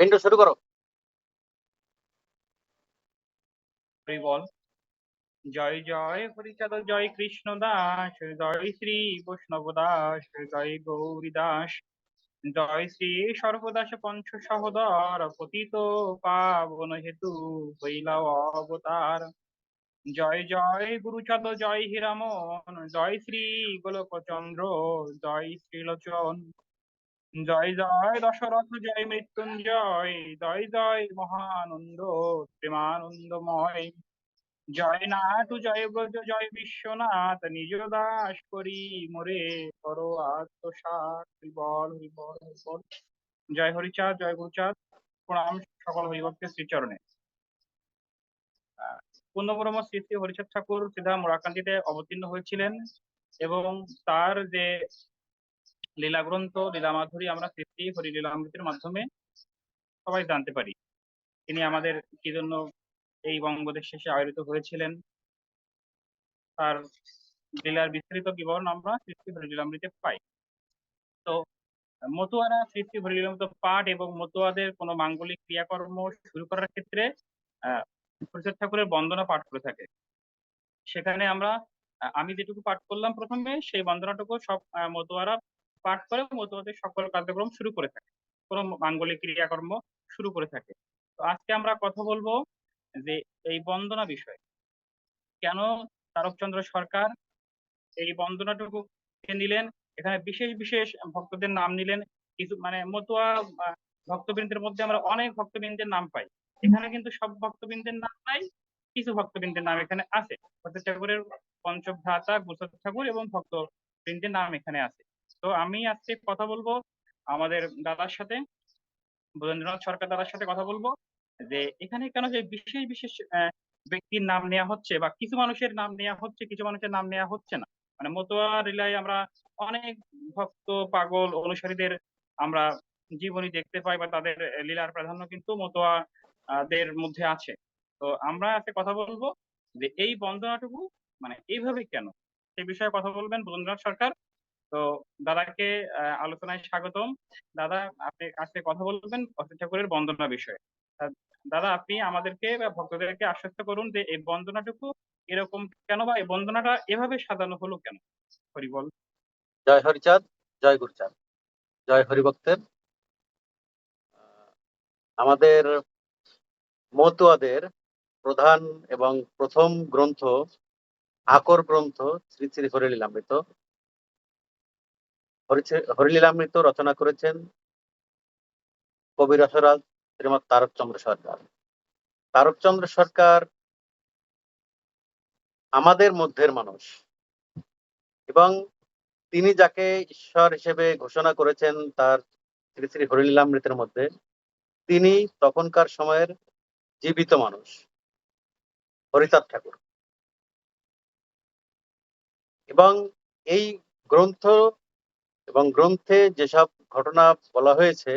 পিন্টু শুরু করো। বল জয় জয় হরিচাঁদ, জয় কৃষ্ণ দাস, জয় শ্রী বৈষ্ণব দাস, জয় গৌরী দাস, জয় শ্রী সর্বদাস পঞ্চ সহদর, পতিত পাবন হেতু হইলা অবতার। জয় জয় গুরুচাঁদ, জয় হীরামন, জয় শ্রী গোলকচন্দ্র, জয় শ্রীলোচন জয় জয় দশরথ, জয় মৃত্যুঞ্জয়, জয় জয় মহানন্দ, প্রেমানন্দময়। জয় নাটু জয় ব্রজ, জয় বিশ্বনাথ, নিজ দাস করি মোরে, করো আত্মসাত, হরিবল হরিবল হরিবল। জয় হরিচাঁদ, জয় গুরুচাঁদ, প্রণাম সকল হরিভক্তের শ্রীচরণে। পূর্ণব্রহ্ম শ্রী শ্রী হরিচাঁদ ঠাকুর সিধা মোরাকান্দিতে অবতীর্ণ হয়েছিলেন এবং তার যে লীলা গ্রন্থ লীলা মাধুরী আমরা শ্রী শ্রী হরি লীলামৃতের মাধ্যমে সবাই জানতে পারি। তিনি আমাদের কি জন্য এই বঙ্গদেশ শেষে আয়োজিত হয়েছিলেন? তার লীলার বিস্তারিত বিবরণ আমরা শ্রী শ্রী হরি লীলামৃতে পাই। তো, মতুয়ারা শ্রী শ্রী হরি লীলামৃত পাঠ এবং মতুয়াদের কোনো মাঙ্গলিক ক্রিয়াকর্ম শুরু করার ক্ষেত্রে আহ হরিচাঁদ ঠাকুরের বন্দনা পাঠ করে থাকে। সেখানে আমরা আমি যেটুকু পাঠ করলাম প্রথমে, সেই বন্দনাটুকু সব মতুয়ারা পাঠ করে মতুয়াদের সকল কার্যক্রম শুরু করে থাকে। কোনো মাঙ্গলিক ক্রিয়াকর্ম শুরু করে থাকে। তো আজকে আমরা কথা বলব যে এই বন্দনা বিষয়ে। কেন তারকচন্দ্র সরকার এই বন্দনাটুকু নিলেন? এখানে বিশেষ বিশেষ ভক্তদের নাম নিলেন। কিছু মানে মতুয়া ভক্তবৃন্দের মধ্যে আমরা অনেক ভক্তবৃন্দের নাম পাই। এখানে কিন্তু সব ভক্তবৃন্দের নাম নাই, কিছু ভক্তবৃন্দের নাম এখানে আছে। ঠাকুরের পঞ্চভ্রাতা গুসদ ঠাকুর এবং ভক্তবৃন্দের নাম এখানে আছে। তো আমি আজকে কথা বলব আমাদের দাদার সাথে বরেন্দ্রনাথ সরকার দাদার সাথে কথা বলব যে এখানে কেন যে বিশেষ বিশেষ ব্যক্তির নাম নেওয়া হচ্ছে বা কিছু মানুষের নাম নেওয়া হচ্ছে, কিছু মানুষের নাম নেওয়া হচ্ছে না। মানে মতোয়া রিলায় আমরা অনেক ভক্ত, পাগল, অনুসারীদের আমরা জীবনী দেখতে পাই বা তাদের লীলার প্রাধান্য কিন্তু মতোয়া দের মধ্যে আছে। তো আমরা আজকে কথা বলব যে এই বন্দনাটুকু মানে এইভাবে কেন? সেই বিষয়ে কথা বলবেন বরেন্দ্রনাথ সরকার। তো দাদাকে আলোচনায় স্বাগতম। দাদা, আপনি আজকে কথা বলবেন অসিত ঠাকুরের বন্দনা বিষয়ে। দাদা, আপনি আমাদেরকে বা ভক্তদেরকে আশ্বস্ত করুন যে, এই বন্দনাটুকু এরকম কেন বা এই বন্দনাটা এভাবে সাজানো হলো কেন? হরি বল। জয় হরিচাঁদ, জয় গুরুচাঁদ। জয় হরিভক্তের। আমাদের মতুয়াদের প্রধান এবং প্রথম গ্রন্থ, আকর গ্রন্থ শ্রী শ্রী হরিলীলামৃত। হরিলীলামৃত রচনা করেছেন কবি রসরাজ শ্রীমৎ তারকচন্দ্র সরকার। তারকচন্দ্র সরকার আমাদের মধ্যের মানুষ এবং তিনি যাকে ঈশ্বর হিসেবে ঘোষণা করেছেন তার শ্রী শ্রী হরিলীলামৃতের মধ্যে, তিনি তখনকার সময়ের জীবিত মানুষ, হরিচাঁদ ঠাকুর। এবং এই গ্রন্থ এবং গ্রন্থে যেসব ঘটনা বলা হয়েছে,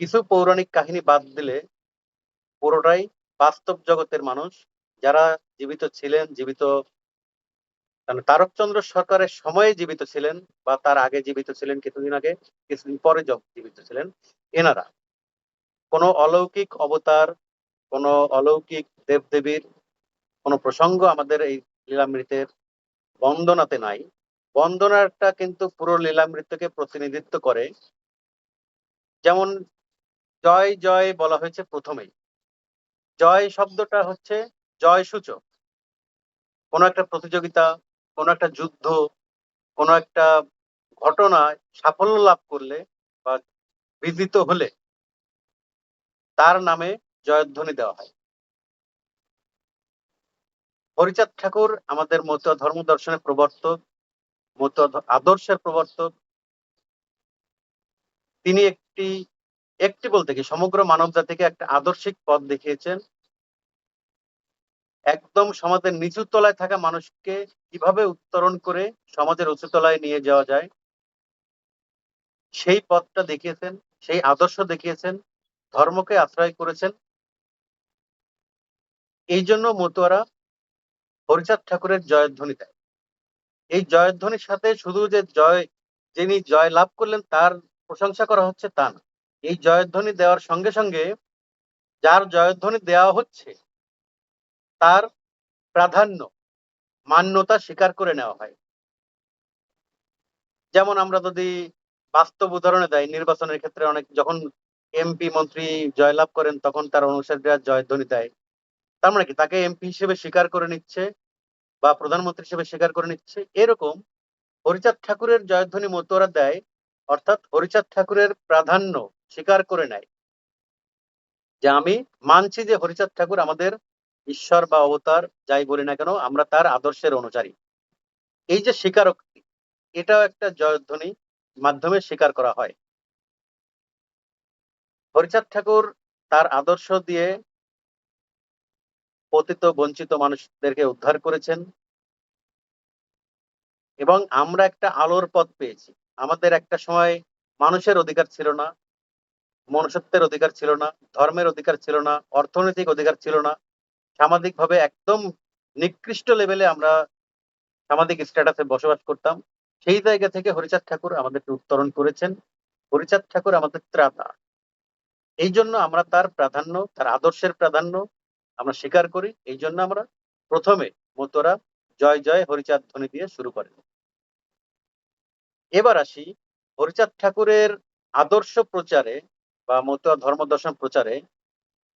কিছু পৌরাণিক কাহিনী বাদ দিলে পুরোটাই বাস্তব জগতের মানুষ, যারা জীবিত ছিলেন, জীবিত মানে তারকচন্দ্র সরকারের সময়ে জীবিত ছিলেন বা তার আগে জীবিত ছিলেন কিছুদিন আগে, কিছুদিন পরে জীবিত ছিলেন এনারা। কোনো অলৌকিক অবতার, কোনো অলৌকিক দেবদেবীর কোনো প্রসঙ্গ আমাদের এই লীলামৃতের বন্দনাতে নাই। বন্দনাটা কিন্তু পুরো লীলামৃতকে প্রতিনিধিত্ব করে। যেমন জয় জয় বলা হয়েছে প্রথমেই। জয় শব্দটা হচ্ছে জয় সূচক কোনো একটা প্রতিযোগিতা, কোনো একটা যুদ্ধ, কোনো একটা ঘটনায় সাফল্য লাভ করলে বা বিদিত হলে তার নামে জয়ধ্বনি দেওয়া হয়। হরিচাঁদ ঠাকুর আমাদের মত ধর্ম দর্শনের প্রবর্তক আদর্শের প্রবর্তক। তিনি একটি একটি বলতে কি, সমগ্র মানব জাতিকে একটা আদর্শিক পথ দেখিয়েছেন। একদম সমাজের নিচু তলায় থাকা মানুষকে কীভাবে উত্তরণ করে সমাজের উঁচু তলায় নিয়ে যাওয়া যায়, সেই পথটা দেখিয়েছেন, সেই আদর্শ দেখিয়েছেন, ধর্মকে আশ্রয় করেছেন। এই জন্য মতুয়ারা হরিচাঁদ ঠাকুরের জয়ধ্বনি দেয় এই জয়ধ্বনির সাথে শুধু যে জয়, যিনি জয় লাভ করলেন, তার প্রশংসা করা হচ্ছে তা না। এই জয়ধ্বনি দেওয়ার সঙ্গে সঙ্গে যার জয়ধ্বনি দেওয়া হচ্ছে, তার প্রাধান্য, মান্যতা স্বীকার করে নেওয়া হয়। যেমন আমরা যদি বাস্তব উদাহরণে দেয় নির্বাচনের ক্ষেত্রে অনেক, যখন এমপি মন্ত্রী জয়লাভ করেন, তখন তার অনুসারীরা জয়ধ্বনি দেয়। তার মানে কি? তাকে এমপি হিসেবে স্বীকার করে নিচ্ছে। বা প্রধানমন্ত্রী হিসেবে স্বীকার করে নিচ্ছে এরকম হরিচাঁদ ঠাকুরের জয়ধ্বনি মতুয়ারা দেয় অর্থাৎ হরিচাঁদ ঠাকুরের প্রাধান্য স্বীকার করে নেয় যে আমি মানছি যে হরিচাঁদ ঠাকুর আমাদের ঈশ্বর বা অবতার, যাই বলি না কেন, আমরা তার আদর্শের অনুসারী এই যে স্বীকারোক্তি, এটাও একটা জয়ধ্বনি মাধ্যমে স্বীকার করা হয়। হরিচাঁদ ঠাকুর তার আদর্শ দিয়ে পতিত বঞ্চিত মানুষদেরকে উদ্ধার করেছেন। এবং আমরা একটা আলোর পথ পেয়েছি। আমাদের একটা সময় মানুষের অধিকার ছিল না, মনুষ্যত্বের অধিকার ছিল না, ধর্মের অধিকার ছিল না, অর্থনৈতিক অধিকার ছিল না। সামাজিকভাবে একদম নিকৃষ্ট লেভেলে আমরা সামাজিক স্ট্যাটাসে বসবাস করতাম। সেই জায়গা থেকে হরিচাঁদ ঠাকুর আমাদেরকে উত্তরণ করেছেন। হরিচাঁদ ঠাকুর আমাদের ত্রাতা। এই জন্য আমরা তার প্রাধান্য, তার আদর্শের প্রাধান্য আমরা স্বীকার করি এই জন্য আমরা প্রথমে মতোরা জয় জয় হরিচাঁদ ধ্বনি দিয়ে শুরু করেন এবার আসি হরিচাঁদ ঠাকুরের আদর্শ প্রচারে বা মতুয়া ধর্ম দর্শন প্রচারে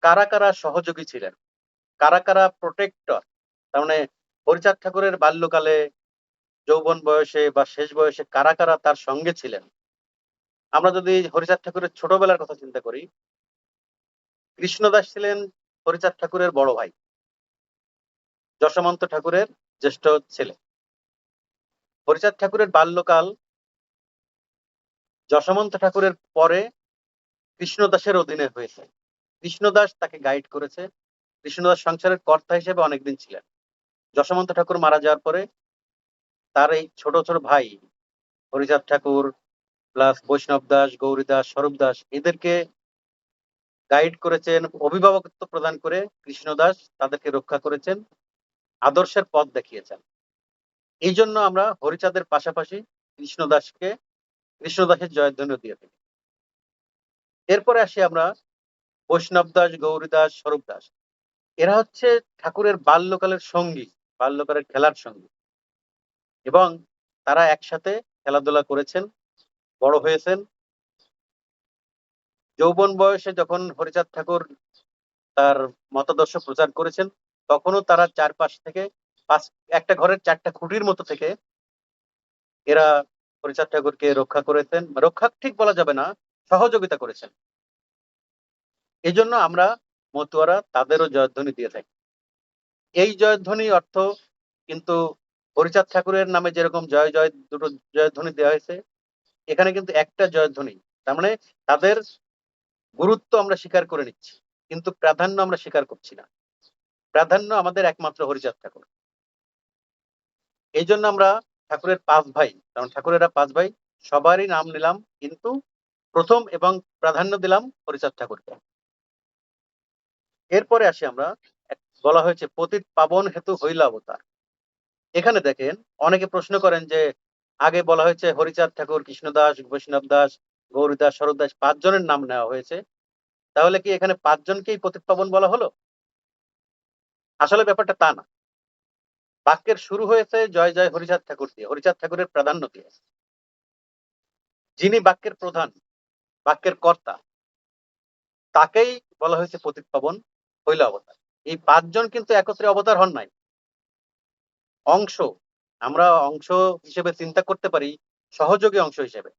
কারা কারা সহযোগী ছিলেন? কারা কারা প্রোটেক্টর তার মানে হরিচাঁদ ঠাকুরের বাল্যকালে, যৌবন বয়সে বা শেষ বয়সে কারা কারা তার সঙ্গে ছিলেন? আমরা যদি হরিচাঁদ ঠাকুরের ছোটবেলার কথা চিন্তা করি, কৃষ্ণদাস ছিলেন হরিচাঁদ ঠাকুরের বড় ভাই। যশমন্ত ঠাকুরের জ্যেষ্ঠ ছেলে। হরিচাঁদ ঠাকুরের বাল্যকাল যশমন্ত ঠাকুরের পরে কৃষ্ণদাসের অধীনে হয়েছে। কৃষ্ণদাস তাকে গাইড করেছে। কৃষ্ণদাস সংসারের কর্তা হিসেবে অনেকদিন ছিলেন। যশমন্ত ঠাকুর মারা যাওয়ার পরে তার এই ছোট ছোট ভাই হরিচাঁদ ঠাকুর প্লাস বৈষ্ণব দাস, গৌরী দাস স্বরূপ দাস, এদেরকে গাইড করেছেন, অভিভাবকত্ব প্রদান করে কৃষ্ণদাস তাদেরকে রক্ষা করেছেন, আদর্শের পথ দেখিয়েছেন। এই জন্য আমরা হরিচাঁদের পাশাপাশি কৃষ্ণদাসকে, কৃষ্ণদাসের জয়ধ্বনি দিয়ে থাকি। এরপরে আসি আমরা বৈষ্ণব দাস, গৌরী দাস, স্বরূপ দাস। এরা হচ্ছে ঠাকুরের বাল্যকালের সঙ্গী, বাল্যকালের খেলার সঙ্গী। এবং তারা একসাথে খেলাধুলা করেছেন, বড় হয়েছেন যৌবন বয়সে যখন হরিচাঁদ ঠাকুর তার মতাদর্শ প্রচার করেছেন, তখনও তারা চারপাশ থেকে পাঁচ, একটা ঘরের চারটা খুঁটির মতো থেকে এরা হরিচাঁদ ঠাকুরকে রক্ষা করেছেন। রক্ষা ঠিক বলা যাবে না, সহযোগিতা করেছেন। এই জন্য আমরা মতুয়ারা তাদেরও জয়ধ্বনি দিয়ে থাকি। এই জয়ধ্বনি অর্থ কিন্তু হরিচাঁদ ঠাকুরের নামে যেরকম জয় জয়, দুটো জয়ধ্বনি দেওয়া হয়েছে, এখানে কিন্তু একটা জয়ধ্বনি, তার মানে তাদের গুরুত্ব আমরা স্বীকার করে নিচ্ছি, কিন্তু প্রাধান্য আমরা স্বীকার করছি না। প্রাধান্য আমাদের একমাত্র হরিচাঁদ ঠাকুর এই জন্য আমরা ঠাকুরের পাঁচ ভাই, কারণ ঠাকুরেরা পাঁচ ভাই, সবারই নাম নিলাম, কিন্তু প্রথম এবং প্রাধান্য দিলাম হরিচাঁদ ঠাকুরকে এরপরে আসি আমরা, বলা হয়েছে, পতিত পাবন হেতু হইলা অবতার। এখানে দেখেন, অনেকে প্রশ্ন করেন যে, আগে বলা হয়েছে হরিচাঁদ ঠাকুর, কৃষ্ণদাস, বৈষ্ণব দাস গৌরী দাস শরৎ দাস পাঁচজনের নাম নেওয়া হয়েছে। তাহলে কি এখানে পাঁচজনকেই পতিত পাবন বলা হলো? আসলে ব্যাপারটা তা না। বাক্যের শুরু হয়েছে, জয় জয় হরিচাঁদ ঠাকুর দিয়ে। হরিচাঁদ ঠাকুরের প্রাধান্য দিয়ে যিনি বাক্যের প্রধান, বাক্যের কর্তা, তাকেই বলা হয়েছে পতিত পাবন হইল অবতার। এই পাঁচজন কিন্তু একত্রে অবতার হন নাই। অংশ, আমরা অংশ হিসেবে চিন্তা করতে পারি, সহযোগী অংশ হিসেবে।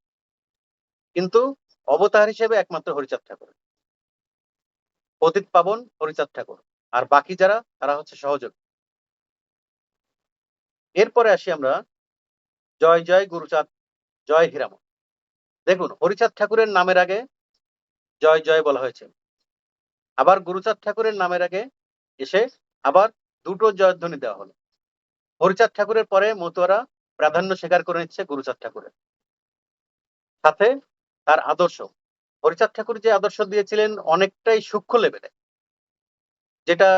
কিন্তু অবতার হিসেবে একমাত্র হরিচাঁদ ঠাকুর। পতিত পাবন হরিচাঁদ ঠাকুর। আর বাকি যারা, তারা হচ্ছে সহযোগী। এরপরে আসি আমরা, জয় জয় গুরুচাঁদ, জয় হীরামন। দেখুন, হরিচাঁদ ঠাকুরের নামের আগে জয় জয় বলা হয়েছে। আবার গুরুচাঁদ ঠাকুরের নামের আগে এসে আবার দুটো জয়ধ্বনি দেওয়া হলো। হরিচাঁদ ঠাকুরের পরে মতুয়ারা প্রাধান্য স্বীকার করে নিচ্ছে গুরুচাঁদ ঠাকুরের। সাথে তার আদর্শ। হরিচাঁদ ঠাকুর যে আদর্শ দিয়েছিলেন অনেকটাই সূক্ষ্ম লেভেলে যেটা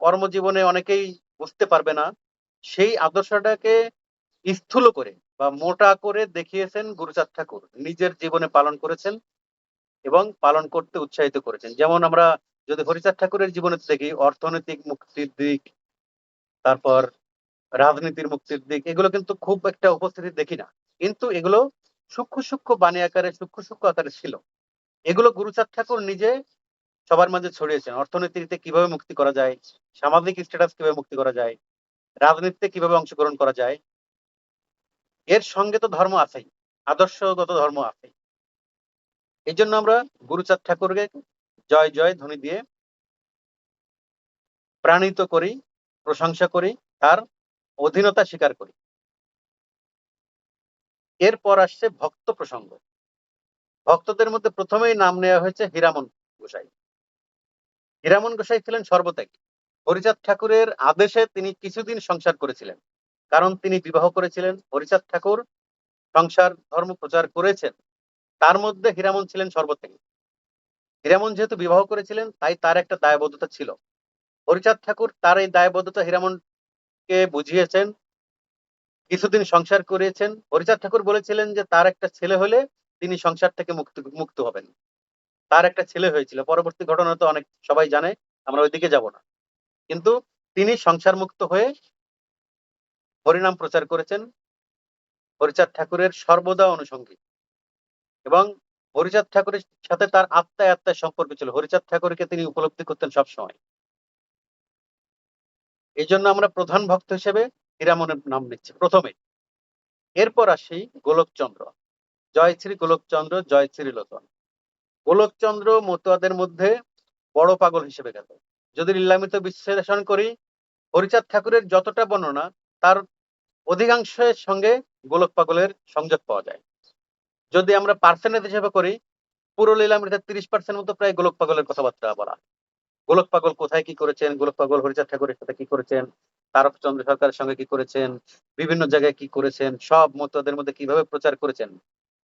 কর্মজীবনে অনেকেই বুঝতে পারবে না, সেই আদর্শটাকে স্থূল করে বা মোটা করে দেখিয়েছেন গুরুচাঁদ ঠাকুর। নিজের জীবনে পালন করেছেন এবং পালন করতে উৎসাহিত করেছেন। যেমন আমরা যদি হরিচাঁদ ঠাকুরের জীবনে দেখি, অর্থনৈতিক মুক্তির দিক, তারপর রাজনীতির মুক্তির দিক, এগুলো কিন্তু খুব একটা উপস্থিতি দেখি না। কিন্তু এগুলো সূক্ষ্ম সূক্ষ্ম বাণী আকারে, সূক্ষ্ম সূক্ষ্ম আকারে ছিল। এগুলো গুরুচাঁদ ঠাকুর নিজে সবার মাঝে ছড়িয়েছেন। অর্থনীতিতে কীভাবে মুক্তি করা যায়, সামাজিক স্ট্যাটাস কীভাবে মুক্তি করা যায়, রাজনীতিতে কীভাবে অংশগ্রহণ করা যায়, এর সঙ্গে তো ধর্ম আছেই, আদর্শগত ধর্ম আছেই। এই জন্য আমরা গুরুচাঁদ ঠাকুরকে জয় জয় ধ্বনি দিয়ে প্রাণিত করি, প্রশংসা করি, তার অধীনতা স্বীকার করি। এরপর আসছে ভক্ত প্রসঙ্গ। ভক্তদের মধ্যে প্রথমেই নাম নেওয়া হয়েছে হীরামন গোসাই। হীরামন গোসাই ছিলেন সর্বত্যাগী। হরিচাঁদ ঠাকুরের আদেশে তিনি কিছুদিন সংসার করেছিলেন। কারণ তিনি বিবাহ করেছিলেন, হরিচাঁদ ঠাকুর সংসার, ধর্ম প্রচার করেছেন। তার মধ্যে হীরামন ছিলেন সর্বত্যাগী। হীরামন যেহেতু বিবাহ করেছিলেন, তাই তার একটা দায়বদ্ধতা ছিল। হরিচাঁদ ঠাকুর তার এই দায়বদ্ধতা হীরামনকে বুঝিয়েছেন কিছুদিন সংসার করিয়েছেন হরিচাঁদ ঠাকুর বলেছিলেন যে, তার একটা ছেলে হলে তিনি সংসার থেকে মুক্ত মুক্ত হবেন। তার একটা ছেলে হয়েছিল। পরবর্তী ঘটনা তো অনেক, সবাই জানে, আমরা ওইদিকে যাব না। কিন্তু তিনি সংসার মুক্ত হয়ে হরিনাম প্রচার করেছেন হরিচাঁদ ঠাকুরের সর্বদা অনুষঙ্গী এবং হরিচাঁদ ঠাকুরের সাথে তার আত্মায় আত্মায় সম্পর্ক ছিল। হরিচাঁদ ঠাকুরকে তিনি উপলব্ধি করতেন সব সময় এই জন্য আমরা প্রধান ভক্ত হিসেবে হীরামনের নাম নিচ্ছি, প্রথমে। এরপর আসি গোলকচন্দ্র। জয় শ্রী গোলকচন্দ্র, জয় শ্রী লোচন। গোলকচন্দ্র মতুয়াদের মধ্যে বড় পাগল হিসেবে গেল। যদি লীলামিত বিশ্লেষণ করি, হরিচাঁদ ঠাকুরের যতটা বর্ণনা, তার অধিকাংশের সঙ্গে গোলক পাগলের সংযোগ পাওয়া যায়। যদি আমরা পার্সেন্টেজ হিসেবে করি, পুরো লীলামৃতের তিরিশ পার্সেন্ট মতো প্রায় গোলক পাগলের কথাবার্তা বলা। গোলক পাগল কোথায় কি করেছেন? গোলক পাগল হরিচাঁদ ঠাকুরের সাথে কি করেছেন? তারকচন্দ্র সরকারের সঙ্গে কি করেছেন? বিভিন্ন জায়গায় কি করেছেন? সব মতদের মধ্যে কীভাবে প্রচার করেছেন?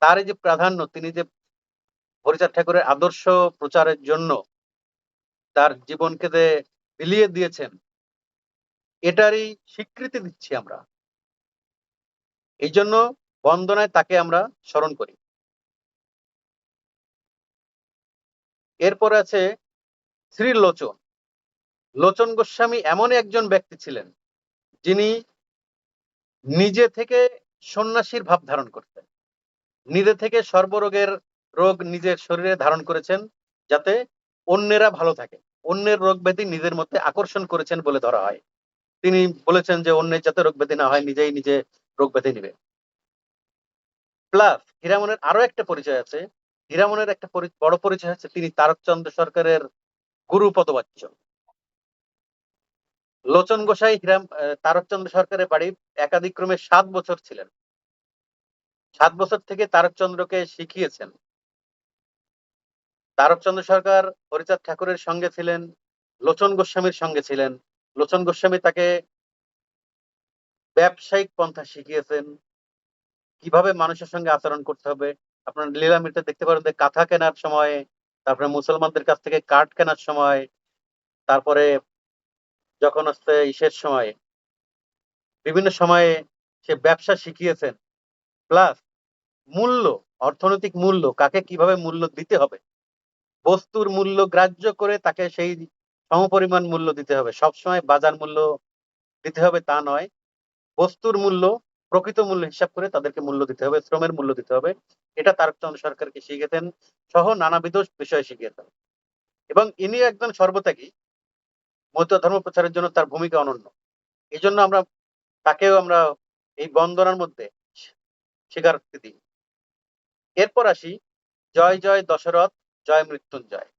তার যে প্রাধান্য, তিনি যে হরিচাঁদ ঠাকুরের আদর্শ প্রচারের জন্য তার জীবনকে যে বিলিয়ে দিয়েছেন, এটারই স্বীকৃতি দিচ্ছি আমরা। এই জন্য বন্দনায় তাকে আমরা স্মরণ করি। এরপর আছে শ্রী লোচন লোচন গোস্বামী এমন একজন ব্যক্তি ছিলেন যিনি নিজে থেকে সন্ন্যাসীর ভাব ধারণ করতেন। নিজে থেকে সর্বরোগের রোগ নিজের শরীরে ধারণ করেছেন যাতে অন্যেরা ভালো থাকে। অন্যের রোগ ব্যাধি নিজের মধ্যে আকর্ষণ করেছেন বলে ধরা হয়। তিনি বলেছেন যে, অন্যের যাতে রোগ ব্যাধি না হয়, নিজেই নিজে রোগ ব্যাধি নিবে প্লাস হীরামনের আরও একটা পরিচয় আছে। হীরামনের একটা বড় পরিচয় হচ্ছে তিনি তারকচন্দ্র সরকারের গুরু পদবাচ্য লোচন গোসাই হীরাম তারকচন্দ্র সরকারের বাড়ি একাধিক্রমে সাত বছর ছিলেন। সাত বছর থেকে তারকচন্দ্রকে শিখিয়েছেন। তারকচন্দ্র সরকার হরিচাঁদ ঠাকুরের সঙ্গে ছিলেন, লোচন গোস্বামীর সঙ্গে ছিলেন। লোচন গোস্বামী তাকে ব্যবসায়িক পন্থা শিখিয়েছেন। কীভাবে মানুষের সঙ্গে আচরণ করতে হবে? আপনার লীলা লীলামিতে দেখতে পারেন যে কাঁথা কেনার সময়, তারপরে মুসলমানদের কাছ থেকে কাঠ কেনার সময়, তারপরে যখন হচ্ছে ইসের সময়, বিভিন্ন সময়ে সে ব্যবসা শিখিয়েছেন প্লাস মূল্য, অর্থনৈতিক মূল্য, কাকে কীভাবে মূল্য দিতে হবে, বস্তুর মূল্য গ্রাহ্য করে তাকে সেই সমপরিমাণ মূল্য দিতে হবে। সবসময় বাজার মূল্য দিতে হবে তা নয়, বস্তুর মূল্য, প্রকৃত মূল্য হিসাব করে তাদেরকে মূল্য দিতে হবে, শ্রমের মূল্য দিতে হবে। এটা তারকচন্দ্র সরকারকে শিখিয়েছেন, সহ নানাবিধ বিষয় শিখিয়েছেন। এবং ইনি একজন সর্বত্যাগী মধ্য ধর্ম প্রচারের জন্য তার ভূমিকা অনন্য। এই জন্য আমরা তাকেও আমরা এই বন্দনার মধ্যে স্বীকারোক্তি দিই। এরপর আসি, জয় জয়, দশরথ, জয়, মৃত্যুঞ্জয়।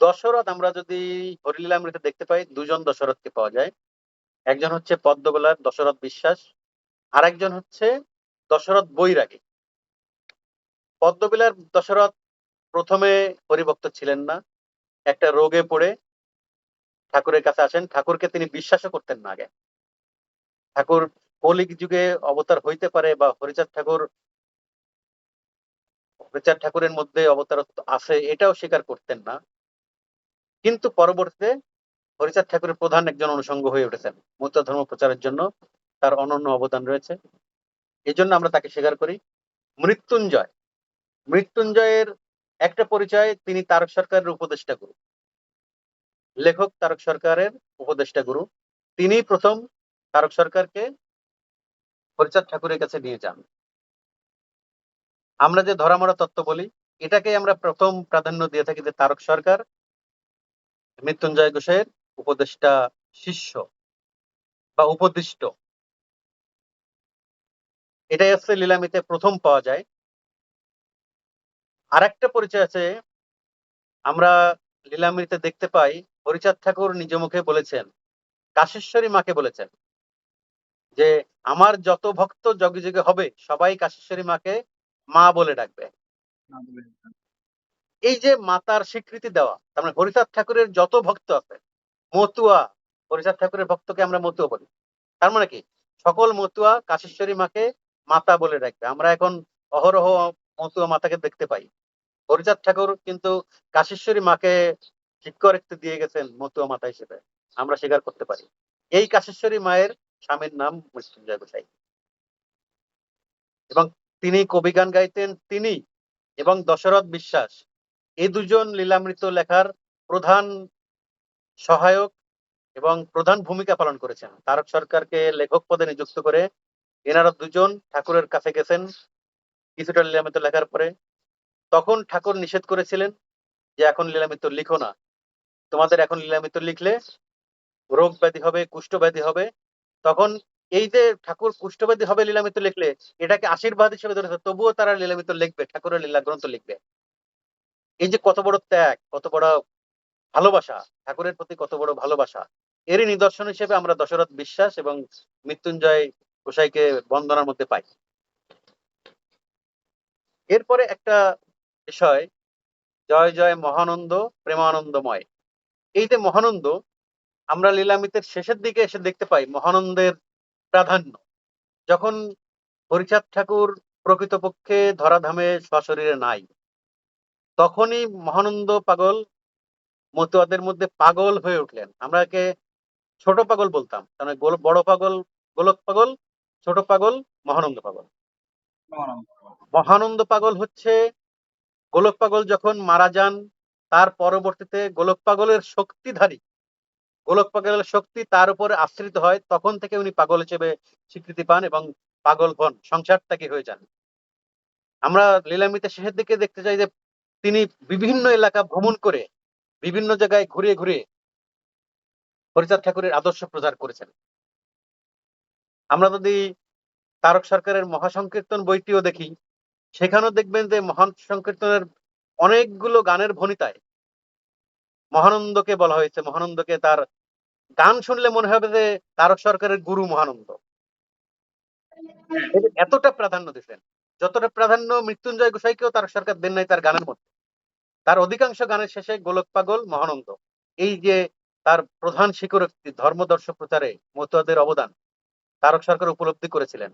দশরথ আমরা যদি হরিলীলামৃতে দেখতে পাই, দুজন দশরথকে পাওয়া যায়। একজন হচ্ছে পদ্মবেলার দশরথ বিশ্বাস আর একজন হচ্ছে দশরথ বৈরাগী। পদ্মবিলার দশরথ প্রথমে হরিভক্ত ছিলেন না, একটা রোগে পড়ে ঠাকুরের কাছে আসেন। ঠাকুরকে তিনি বিশ্বাসও করতেন না আগে। ঠাকুর কলিক যুগে অবতার হইতে পারে বা হরিচাঁদ ঠাকুর, হরিচাঁদ ঠাকুরের মধ্যে অবতারত্ব আছে, এটাও স্বীকার করতেন না। কিন্তু পরবর্তীতে হরিচাঁদ ঠাকুরের প্রধান একজন অনুষঙ্গ হয়ে উঠেছেন। মধ্য ধর্ম প্রচারের জন্য তার অনন্য অবদান রয়েছে। এই জন্য আমরা তাকে স্বীকার করি মৃত্যুঞ্জয়। মৃত্যুঞ্জয়ের একটা পরিচয় তিনি তারক সরকারের উপদেষ্টা গুরু। লেখক তারক সরকারের উপদেষ্টা গুরু। তিনি প্রথম তারক সরকারকে হরিচাঁদ ঠাকুরের কাছে নিয়ে যান। আমরা যে ধরামরা তত্ত্ব বলি এটাকে আমরা প্রথম প্রাধান্য দিয়ে থাকি যে তারক সরকার মৃত্যুঞ্জয় ঘোষের উপদেষ্টা শিষ্য বা উপদিষ্ট। এটাই হচ্ছে লীলামিতে প্রথম পাওয়া যায়। আর একটা পরিচয় আছে, আমরা লীলামিতে দেখতে পাই হরিচাঁদ ঠাকুর নিজ মুখে বলেছেন কাশেশ্বরী মাকে বলেছেন যে আমার যত ভক্ত যগে যগে হবে সবাই কাশেশ্বরী মাকে মা বলে ডাকবে। এই যে মাতার স্বীকৃতি দেওয়া তার মানে হরিচাঁদ ঠাকুরের যত ভক্ত আছে মতুয়া হরিচাঁদ ঠাকুরের ভক্তকে আমরা মতুয়া বলি। তার মানে কি? সকল মতুয়া কাশেশ্বরী মাকে মাতা বলে ডাকবে। আমরা এখন অহরহ মতুয়া মাতাকে দেখতে পাই। হরিচাঁদ ঠাকুর কিন্তু কাশেশ্বরী মাকে স্বীকারোক্তি দিয়ে গেছেন মতুয়া মাতা হিসেবে। আমরা স্বীকার করতে পারি। এই কাশেশ্বরী মায়ের স্বামীর নাম মৃত্যুঞ্জয় গোসাই। এবং তিনি কবি গান গাইতেন, তিনি এবং দশরথ বিশ্বাস। এই দুজন লীলামৃত লেখার প্রধান সহায়ক এবং প্রধান ভূমিকা পালন করেছেন। তারক সরকারকে লেখক পদে নিযুক্ত করে এনারা দুজন ঠাকুরের কাছে গেছেন কিছুটা লীলামৃত লেখার পরে। তখন ঠাকুর নিষেধ করেছিলেন যে এখন লীলামৃত লিখো না। তোমাদের এখন লীলামৃত লিখলে রোগ ব্যাধি হবে, কুষ্ঠ ব্যাধি হবে, তখন এই যে ঠাকুর কুষ্ঠব্যাধি হবে লীলামিত লিখলে, এটাকে আশীর্বাদ হিসেবে ধরেছে তবুও তারা লীলামিত লিখবে, ঠাকুরের লীলা গ্রন্থ লিখবে। এই যে কত বড় ত্যাগ, কত বড় ভালোবাসা, ঠাকুরের প্রতি কত বড় ভালোবাসা, এরই নিদর্শন হিসেবে আমরা দশরথ বিশ্বাস এবং মৃত্যুঞ্জয় গোসাইকে বন্দনার মধ্যে পাই। এরপরে একটা বিষয়, জয় জয় মহানন্দ, প্রেমানন্দময়। এই যে মহানন্দ আমরা লীলামিতের শেষের দিকে এসে দেখতে পাই মহানন্দের প্রাধান্য। যখন হরিচাঁদ ঠাকুর প্রকৃতপক্ষে ধরাধামে সশরীরে নাই তখনই মহানন্দ পাগল মতুয়াদের মধ্যে পাগল হয়ে উঠলেন। আমরা একে ছোট পাগল বলতাম কারণ গোল- বড় পাগল গোলক পাগল ছোট পাগল। মহানন্দ পাগল। মহানন্দ পাগল হচ্ছে গোলক পাগল যখন মারা যান তার পরবর্তীতে গোলক পাগলের শক্তিধারী। গোলক পাগলের শক্তি তার উপরে আশ্রিত হয়, তখন থেকে উনি পাগল হিসেবে স্বীকৃতি পান এবং পাগল হন সংসার ত্যাগী হয়ে যান। আমরা লীলামিতে শেষের দিকে দেখতে চাই যে, তিনি বিভিন্ন এলাকা ভ্রমণ করে বিভিন্ন জায়গায় ঘুরে ঘুরে হরিচাঁদ ঠাকুরের আদর্শ প্রচার করেছেন। আমরা যদি তারক সরকারের মহাসংকীর্তন বইটিও দেখি, সেখানেও দেখবেন যে মহান সংকীর্তনের অনেকগুলো গানের ভনিতায়। মহানন্দকে বলা হয়েছে, মহানন্দকে তার গান শুনলে মনে হবে যে তারক সরকারের গুরু মহানন্দ। এতটা প্রাধান্য দিচ্ছেন যতটা প্রাধান্য মৃত্যুঞ্জয় গোসাইকেও তারক সরকার দেন নাই তার গানের মধ্যে। তার অধিকাংশ গানের শেষে গোলক পাগল মহানন্দ। এই যে তার প্রধান স্বীকারোক্তি ধর্মদর্শ প্রচারে মতুয়াদের অবদান, তারক সরকার উপলব্ধি করেছিলেন।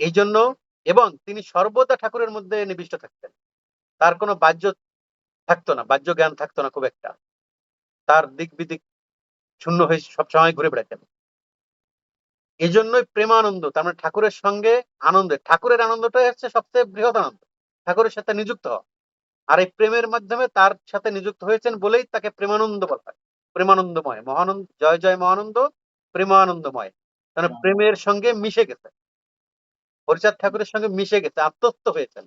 এই জন্য, এবং তিনি সর্বদা ঠাকুরের মধ্যে নিবিষ্ট থাকতেন। তার কোনো বাহ্য থাকতো না, বাহ্য জ্ঞান থাকতো না খুব একটা। তার দিক বিদিক শূন্য হয়ে সবসময় ঘুরে বেড়াতেন এই জন্যই প্রেমানন্দ, তার মানে ঠাকুরের সঙ্গে আনন্দে, ঠাকুরের আনন্দটাই হচ্ছে সবচেয়ে বৃহৎ আনন্দ। ঠাকুরের সাথে নিযুক্ত হওয়া। আর এই প্রেমের মাধ্যমে তার সাথে নিযুক্ত হয়েছেন বলেই তাকে প্রেমানন্দ বলা হয়। প্রেমানন্দময়, মহানন্দ, জয় জয়, মহানন্দ, প্রেমানন্দময়। কারণ প্রেমের সঙ্গে মিশে গেছে। হরিচাঁদ ঠাকুরের সঙ্গে মিশে গেছে, আত্মস্থ হয়েছেন।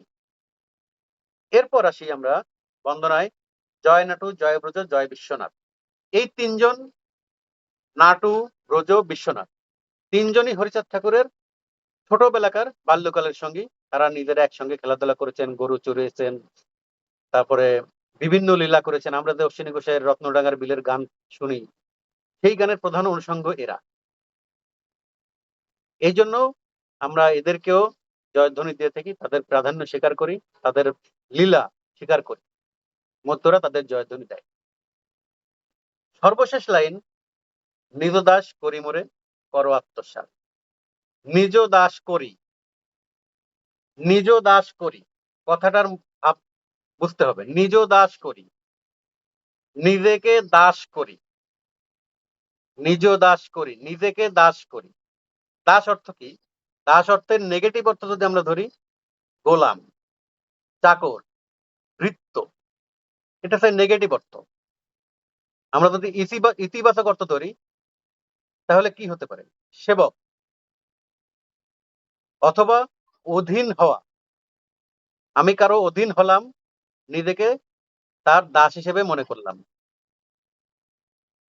এরপর আসি আমরা বন্দনায়, জয় নাটু, জয় ব্রজ, জয় বিশ্বনাথ। এই তিনজন নাটু, ব্রজ, বিশ্বনাথ। তিনজনই হরিচাঁদ ঠাকুরের ছোটবেলাকার বাল্যকালের সঙ্গী। তারা নিজেরা একসঙ্গে খেলাধুলা করেছেন, গরু চড়িয়েছেন তারপরে বিভিন্ন লীলা করেছেন। আমরা যে অশ্বিনী ঘোষের রত্নডাঙ্গার বিলের গান শুনি, সেই গানের প্রধান অনুষঙ্গ এরা। এই জন্য আমরা এদেরকেও জয়ধ্বনি দিয়ে থাকি, তাদের প্রাধান্য স্বীকার করি, তাদের লীলা স্বীকার করি। মধ্যরা তাদের জয়ধ্বনি দেয়। সর্বশেষ লাইন, নিজ দাস করি মোরে, কর আত্মসাত নিজ দাস করি, নিজ দাস করি, কথাটার বুঝতে হবে। নিজ দাস করি, নিজেকে দাস করি, নিজ দাস করি, নিজেকে দাস করি। দাস অর্থ কি? দাস অর্থের নেগেটিভ অর্থ যদি আমরা ধরি, গোলাম। চাকর ভৃত্য এটা হচ্ছে নেগেটিভ অর্থ। আমরা যদি ইতিবা- ইতিবাচক অর্থ ধরি, তাহলে কি হতে পারে? সেবক। অথবা অধীন হওয়া। আমি কারও অধীন হলাম, নিজেকে তার দাস হিসেবে মনে করলাম।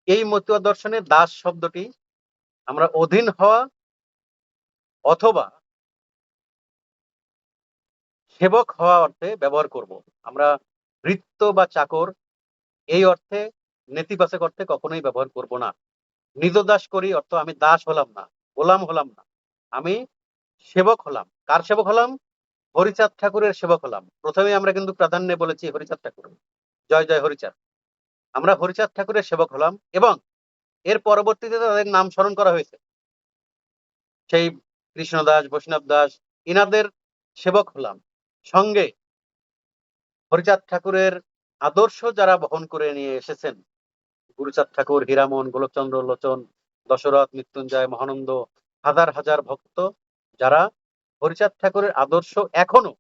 এই মতুয়া দর্শনে দাস শব্দটি আমরা অধীন হওয়া অথবা সেবক হওয়া অর্থে ব্যবহার করব। আমরা ভৃত্য বা চাকর, এই অর্থে নেতিবাচক অর্থে কখনোই ব্যবহার করব না। নিজ দাস করি অর্থ আমি দাস হলাম না, গোলাম হলাম না। আমি সেবক হলাম। কার সেবক হলাম? হরিচাঁদ ঠাকুরের সেবক হলাম। প্রথমে আমরা কিন্তু প্রাধান্যে বলেছি হরিচাঁদ ঠাকুর। জয় জয় হরিচাঁদ। আমরা হরিচাঁদ ঠাকুরের সেবক হলাম এবং এর পরবর্তীতে তাদের নাম স্মরণ করা হয়েছে। সেই কৃষ্ণ দাস বৈষ্ণব দাস, ইনাদের সেবক হলাম। সঙ্গে হরিচাঁদ ঠাকুরের আদর্শ যারা বহন করে নিয়ে এসেছেন, গুরুচাঁদ ঠাকুর, হীরামন, গোলকচন্দ্র, লোচন, দশরথ, মৃত্যুঞ্জয়, মহানন্দ, হাজার হাজার ভক্ত যারা হরিচাঁদ ঠাকুরের আদর্শ এখনও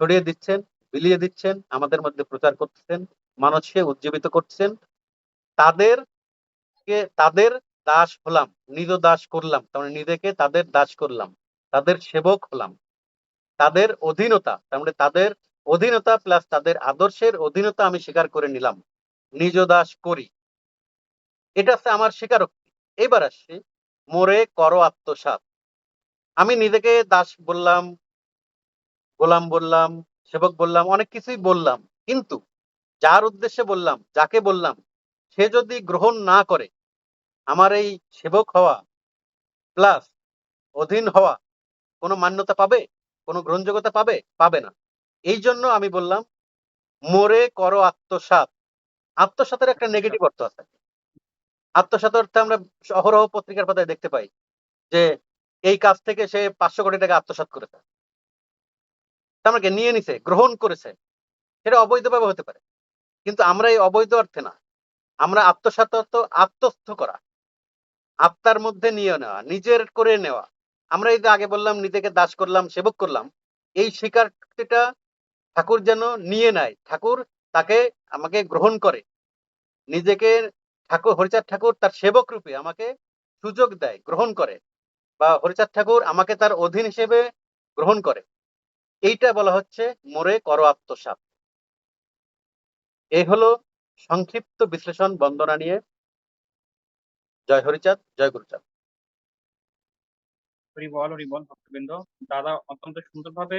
ছড়িয়ে দিচ্ছেন, বিলিয়ে দিচ্ছেন, আমাদের মধ্যে প্রচার করতেছেন মানুষকে উজ্জীবিত করছেন, তাদের কে তাদের দাস হলাম, নিজ দাস করলাম, তার মানে নিজেকে তাদের দাস করলাম, তাদের সেবক হলাম। তাদের অধীনতা, তার মানে তাদের অধীনতা প্লাস তাদের আদর্শের অধীনতা আমি স্বীকার করে নিলাম। নিজ দাস করি। এটা হচ্ছে আমার স্বীকারোক্তি। এবার আসছি মোরে করো আত্মসাৎ। আমি নিজেকে দাস বললাম, গোলাম বললাম, সেবক বললাম, অনেক কিছুই বললাম। কিন্তু যার উদ্দেশ্যে বললাম, যাকে বললাম, সে যদি গ্রহণ না করে, আমার এই সেবক হওয়া প্লাস অধীন হওয়া কোনো মান্যতা পাবে? কোনো গ্রহণযোগ্যতা পাবে? পাবে না। এই জন্য আমি বললাম, মোরে করো আত্মসাৎ। আত্মসাতের একটা নেগেটিভ অর্থ আছে। আত্মসাত অর্থে আমরা অহরহ পত্রিকার পাতায় দেখতে পাই যে এই কাজ থেকে সে পাঁচশো কোটি টাকা আত্মসাৎ করেছে। মানে নিয়ে নিছে, গ্রহণ করেছে। সেটা অবৈধভাবে হতে পারে। কিন্তু আমরা এই অবৈধ অর্থে না। আমরা আত্মসাত অর্থ আত্মস্থ করা। আত্মার মধ্যে নিয়ে নেওয়া, নিজের করে নেওয়া। আমরা এই যে আগে বললাম, নিজেকে দাস করলাম, সেবক করলাম, এই স্বীকারটা ঠাকুর যেন নিয়ে নেয়। ঠাকুর তাকে আমাকে গ্রহণ করে। নিজেকে ঠাকুর, হরিচাঁদ ঠাকুর তার সেবক রূপে আমাকে সুযোগ দেয়, গ্রহণ করে বা হরিচাঁদ ঠাকুর আমাকে তার অধীন হিসেবে গ্রহণ করে। এইটা বলা হচ্ছে মোরে কর আত্মসাপ এই হলো সংক্ষিপ্ত বিশ্লেষণ, বন্দনা নিয়ে। জয় হরিচাঁদ, জয় গুরুচাঁদ। হরি বল হরি বল ভক্তবৃন্দ। দাদা অত্যন্ত সুন্দরভাবে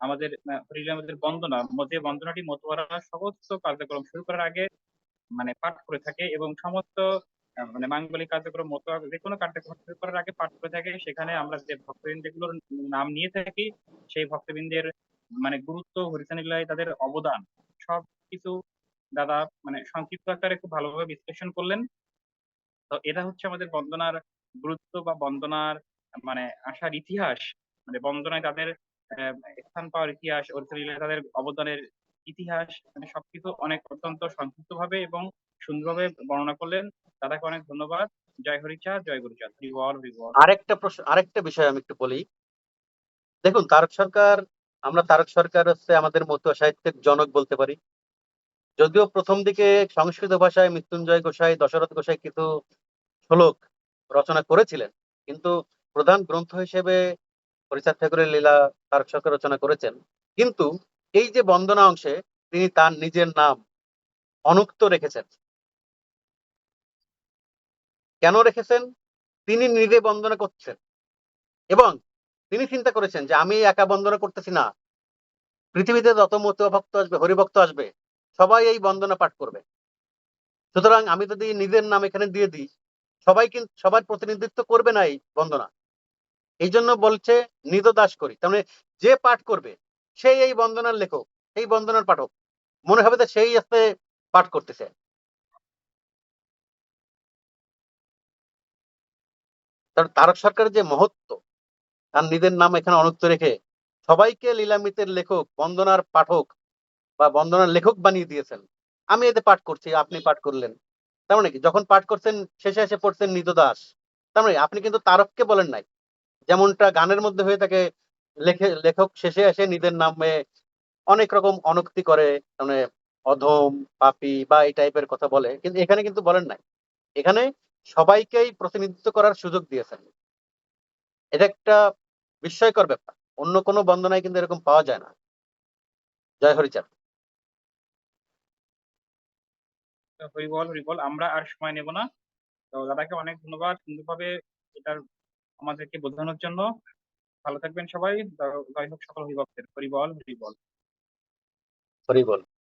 আমাদের আহ, হরি আমাদের বন্দনা যে বন্দনাটি মতোয়ারা সমস্ত কার্যক্রম শুরু করার আগে মানে পাঠ করে থাকে এবং সমস্ত মানে মাঙ্গলিক কার্যক্রম মতো যে কোনো কার্যক্রম শুরু করার আগে পাঠ করে থাকে। সেখানে আমরা যে ভক্তবৃন্দগুলোর নাম নিয়ে থাকি সেই ভক্তবৃন্দের মানে গুরুত্ব হরিচানীলায় তাদের অবদান সব কিছু দাদা মানে সংক্ষিপ্ত আকারে খুব ভালোভাবে বিশ্লেষণ করলেন। তো এটা হচ্ছে আমাদের বন্দনার গুরুত্ব বা বন্দনার মানে আসার ইতিহাস মানে বন্দনায় তাদের স্থান পাওয়ার ইতিহাস অরিজিনালি তাদের অবদানের ইতিহাস মানে সবকিছু অনেক অত্যন্ত সংক্ষিপ্ত ভাবে এবং সুন্দরভাবে বর্ণনা করলেন। দাদাকে অনেক ধন্যবাদ। জয় হরিচাঁদ, জয় গুরুচাঁদ। আরেকটা প্রশ্ন, আরেকটা বিষয় আমি একটু বলি। দেখুন, তারক সরকার, আমরা তারক সরকার হচ্ছে আমাদের মতুয়া সাহিত্যের জনক বলতে পারি। যদিও প্রথম দিকে সংস্কৃত ভাষায় মৃত্যুঞ্জয় গোসাই দশরথ গোসাই কিছু শ্লোক রচনা করেছিলেন, কিন্তু প্রধান গ্রন্থ হিসেবে হরিচাঁদ ঠাকুরের লীলা তারক সরকার রচনা করেছেন। কিন্তু এই যে বন্দনা অংশে তিনি তার নিজের নাম অনুক্ত রেখেছেন। কেন রেখেছেন? তিনি নিজে বন্দনা করছেন। এবং তিনি চিন্তা করেছেন যে আমি একা বন্দনা করতেছি না। পৃথিবীতে যত ভক্ত আসবে, হরিভক্ত আসবে, সবাই এই বন্দনা পাঠ করবে। সুতরাং আমি যদি নিজের নাম এখানে দিয়ে দিই, সবাই কিন্তু সবার প্রতিনিধিত্ব করবে না এই বন্দনা। এই জন্য বলছে নিজ দাস করি। তার মানে যে পাঠ করবে সেই এই বন্দনার লেখক সেই বন্দনার পাঠক। মনে হবে যে সেই আসতে পাঠ করতেছে। তার তারক সরকারের যে মহত্ব, তার নিজের নাম এখানে অনুক্ত রেখে সবাইকে লীলামিতের লেখক, বন্দনার পাঠক বা বন্দনার লেখক বানিয়ে দিয়েছেন। আমি এতে পাঠ করছি, আপনি পাঠ করলেন। তার মানে কি? যখন পাঠ করছেন, শেষে এসে পড়ছেন নিজ দাস। তার মানে আপনি কিন্তু তারককে বলেন নাই। যেমনটা গানের মধ্যে হয়ে থাকে, লেখে, লেখক শেষে এসে নিজের নামে অনেক রকম অনক্তি করে মানে অধম, পাপী বা এই টাইপের কথা বলে, কিন্তু এখানে কিন্তু বলেন নাই। এখানে সবাইকেই প্রতিনিধিত্ব করার সুযোগ দিয়েছেন। এটা একটা বিস্ময়কর ব্যাপার। অন্য কোনো বন্দনায় কিন্তু এরকম পাওয়া যায় না। জয় হরিচাঁদ। হরিবল হরিবল, আমরা আর সময় নেব না। তো দাদাকে অনেক ধন্যবাদ। সুন্দরভাবে এটার আমাদেরকে বোঝানোর জন্য। ভালো থাকবেন সবাই। যাই হোক সকল হরিবল হরিবল। হরিবল।